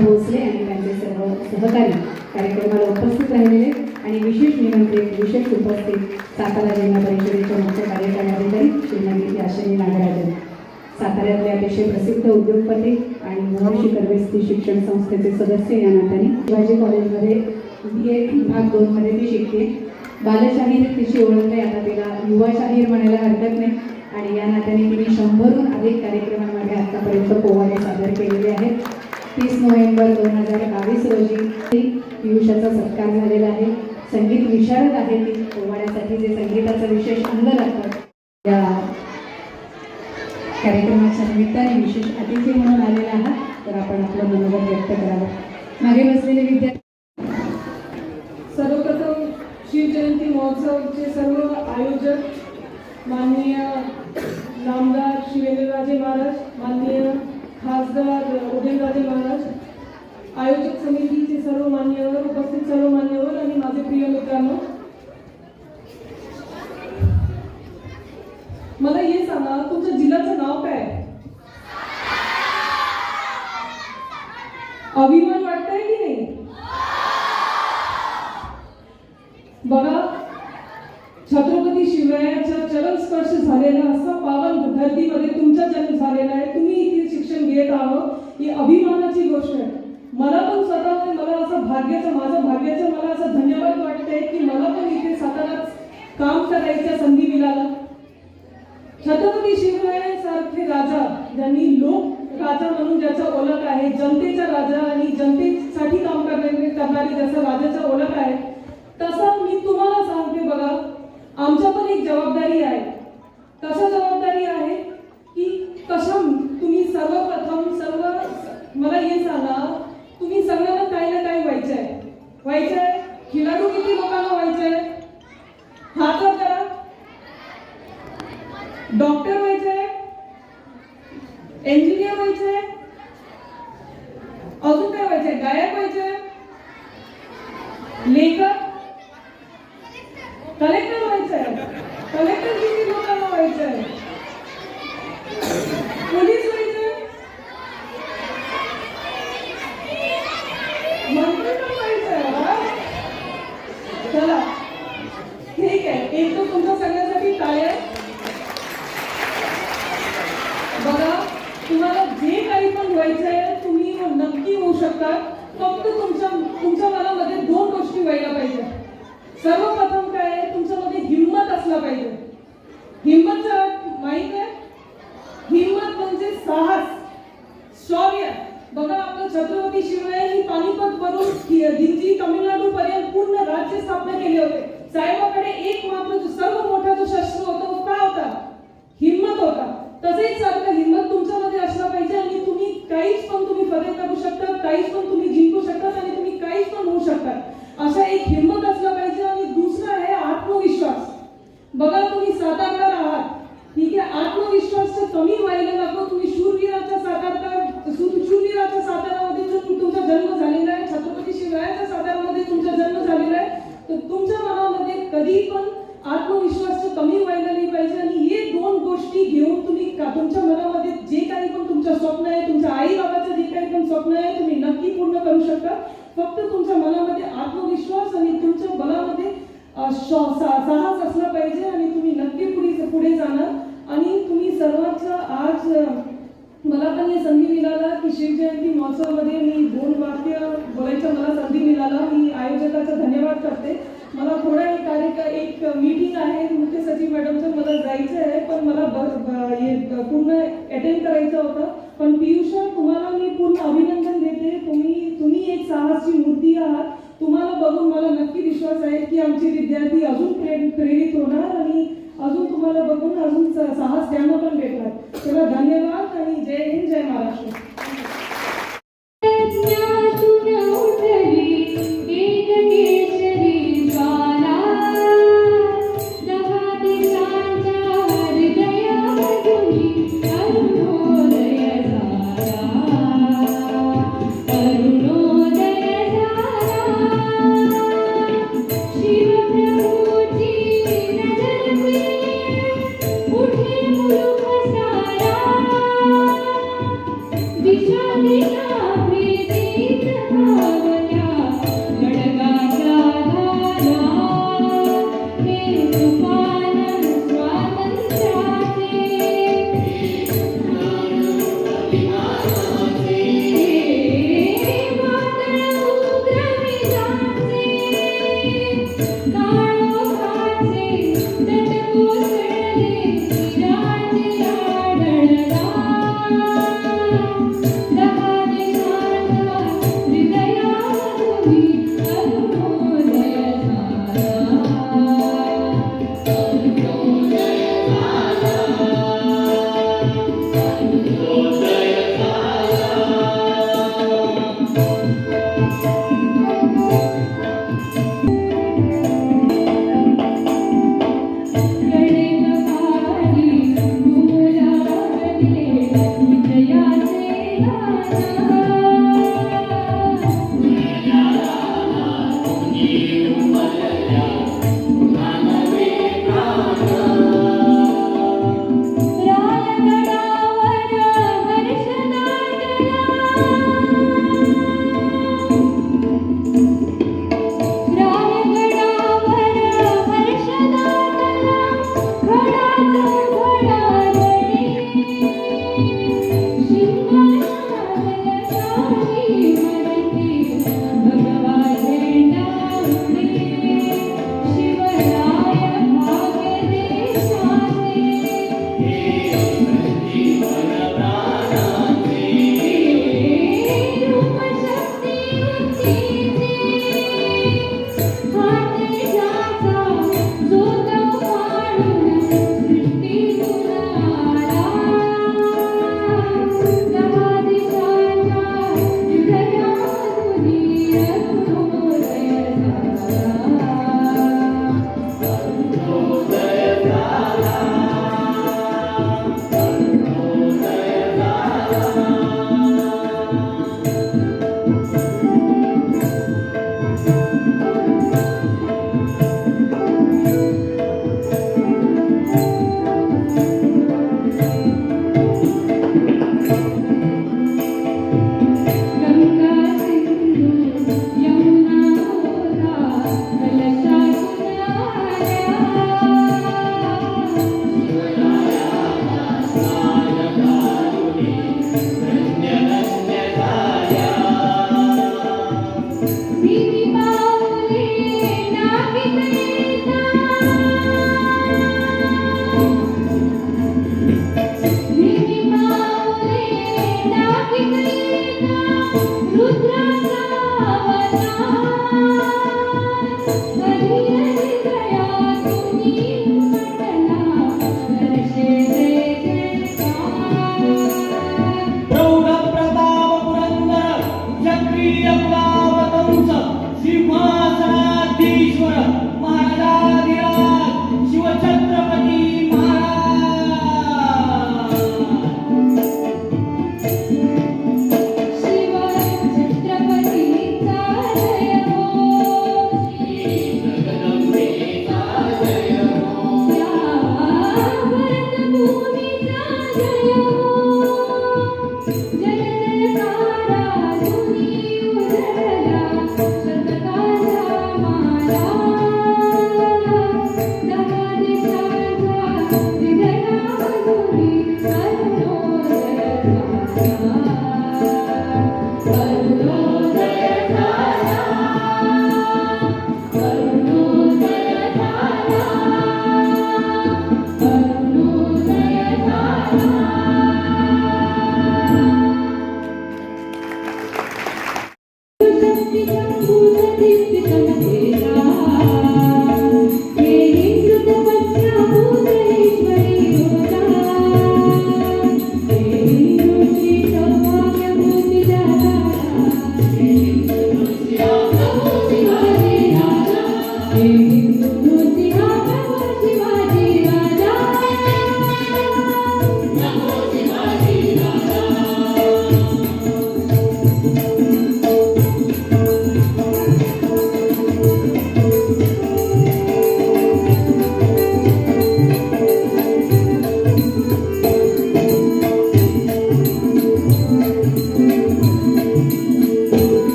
भोसले आणि त्यांचे सर्व सहकारी कार्यक्रमाला उपस्थित राहिलेले आणि विशेष निमंत्रित विशेष उपस्थित सातारा जिल्हा परिषदेचे मुख्य कार्यकारी अधिकारी श्रीमती याशिनी नागराजन. साताऱ्यातले अतिशय प्रसिद्ध उद्योगपती आणि महर्षी कर्वेस्ती शिक्षण संस्थेचे सदस्य या नात्याने शिवाजी कॉलेजमध्ये बी ए भाग दोनमध्ये ती शिकते. बालशाहीर तिची ओळख आहे आता तिला युवा शाहीर म्हणायला हरकत नाही. आणि या नात्याने तिने शंभरहून अधिक कार्यक्रमांमध्ये आतापर्यंत पोवाडे सादर केलेले आहेत. तीस नोव्हेंबर दोन हजार बावीस रोजी ती पियुषाचा सत्कार झालेला आहे. संगीत विशारद आहे ती पोवाड्यासाठी जे संगीताचं विशेष अंग लागतं. या कार्यक्रमाच्या निमित्ताने विशेष अतिथी म्हणून आलेला आहात. तर आपण आपलं मनोगत व्यक्त करावं. मागे बसलेले विद्यार्थी सर्वप्रथम शिवजयंती महोत्सवचे सर्व आयोजक माननीय नामदार शिवेंद्रराजे महाराज माननीय खासदार आयोजक समितीचे सर्व मान्यवर उपस्थित सर्व मान्यवर आणि माझे प्रिय मित्रांनो मला हे सांगा तुमच्या जिल्ह्याचं नाव काय आहे? अभिमान वाटतंय की नाही? बघा छत्रपती शिवरायाच्या चरण स्पर्श झालेला असा पावन धरतीमध्ये तुमचा जन्म झालेला आहे. तुम्ही इथे शिक्षण घेत आहोत. ही अभिमानाची गोष्ट आहे. मला पण स्वतः मला असं भाग्याचं माझं भाग्याचं मला असं धन्यवाद वाटतंय की मला पण इथे साताऱ्यात काम करायच्या संधी मिळाला छत्रपती शिवरायांसारखे राजा ज्यांनी लोक राजा म्हणून ज्याचा ओळख आहे जनतेचा राजा आणि जनतेसाठी काम करणारे करणारे ज्याचा राजाचा ओळख आहे तसं मी तुम्हाला सांगते बघा आमच्या पण एक जबाबदारी आहे. तसंच साहस असला पाहिजे आणि तुम्ही नक्की पुढे पुढे जाणार आणि तुम्ही सर्वांचा आज मला पण ही संधी मिळाला की शिवजयंती महोत्सवामध्ये मी दोन वाक्य बोलायचं मला संधी मिळाला. मी आयोजकाचा धन्यवाद करते. मला थोडा एक कार्यक्रम एक मीटिंग आहे. मुख्य सचिव मॅडमचं मला जायचं आहे. पण मला ब- हे पूर्ण अटेंड करायचं होतं. पण पियुषा तुम्हाला मी पूर्ण अभिनंदन देते. तुम्ही तुम्ही एक साहसी मूर्ती आहात. तुम्हाला बघून मला नक्की विश्वास आहे की आमचे विद्यार्थी अजून प्रेरित होणार आणि अजून तुम्हाला बघून अजून साहस त्यांना पण भेटणार. चला धन्यवाद आणि जय हिंद जय महाराष्ट्र.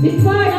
Before I